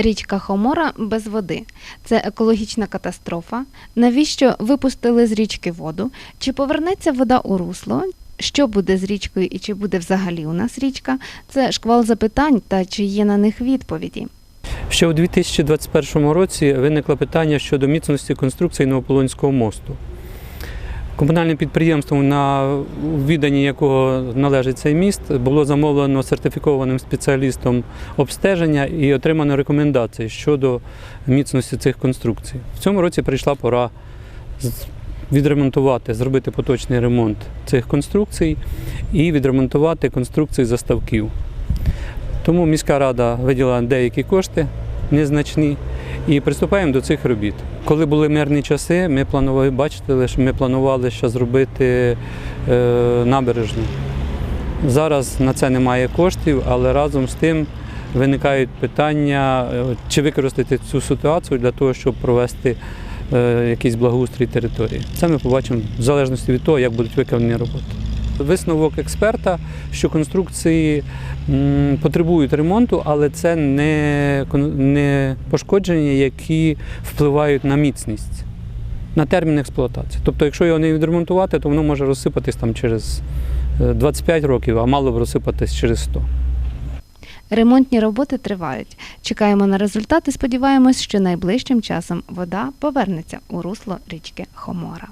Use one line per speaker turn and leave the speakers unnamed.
Річка Хомора без води. Це екологічна катастрофа. Навіщо випустили з річки воду? Чи повернеться вода у русло? Що буде з річкою і чи буде взагалі у нас річка? Це шквал запитань та чи є на них відповіді.
Ще у 2021 році виникло питання щодо міцності конструкції Новополонського мосту. Комунальним підприємством, на відданні якого належить цей міст, було замовлено сертифікованим спеціалістом обстеження і отримано рекомендації щодо міцності цих конструкцій. В цьому році прийшла пора відремонтувати, зробити поточний ремонт цих конструкцій і відремонтувати конструкції заставків. Тому міська рада виділила деякі кошти незначні і приступаємо до цих робіт. Коли були мирні часи, ми планували, бачите, що ми планували ще зробити е, набережну. Зараз на це немає коштів, але разом з тим виникають питання, е, чи використати цю ситуацію для того, щоб провести е, якийсь благоустрій території. Це ми побачимо в залежності від того, як будуть виконані роботи. Висновок експерта, що конструкції потребують ремонту, але це не, не пошкодження, які впливають на міцність, на термін експлуатації. Тобто, якщо його не відремонтувати, то воно може розсипатись там через е, 25 років, а мало б розсипатись через 100.
Ремонтні роботи тривають. Чекаємо на результат і сподіваємось, що найближчим часом вода повернеться у русло річки Хомора.